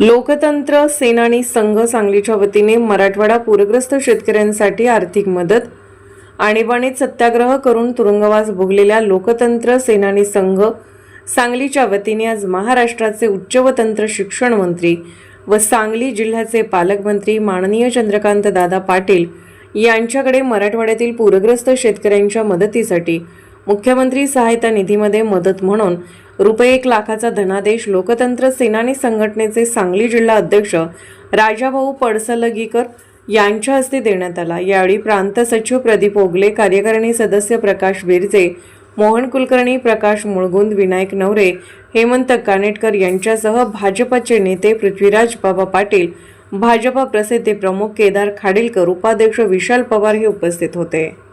लोकतंत्र सेनानी संघ सांगलीच्या वतीने मराठवाडा पूरग्रस्त शेतकऱ्यांसाठी आर्थिक मदत आणीबाणीत सत्याग्रह करून तुरुंगवास भोगलेल्या लोकतंत्र सेनानी संघ सांगलीच्या वतीने आज महाराष्ट्राचे उच्च व तंत्र शिक्षण मंत्री व सांगली जिल्ह्याचे पालकमंत्री माननीय चंद्रकांत दादा पाटील यांच्याकडे मराठवाड्यातील पूरग्रस्त शेतकऱ्यांच्या मदतीसाठी मुख्यमंत्री सहायता निधीमध्ये मदत म्हणून रुपये एक लाखाचा धनादेश लोकतंत्र सेनानी संघटनेचे सांगली जिल्हा अध्यक्ष राजाभाऊ पडसलगीकर यांच्या हस्ते देण्यात आला. यावेळी प्रांत सचिव प्रदीप ओगले कार्यकारिणी सदस्य प्रकाश बिरजे मोहन कुलकर्णी प्रकाश मुळगुंद विनायक नवरे हेमंत कानेटकर यांच्यासह भाजपचे नेते पृथ्वीराज बाबा पाटील भाजपा प्रसिद्धी प्रमुख केदार खाडीलकर उपाध्यक्ष विशाल पवार हे उपस्थित होते.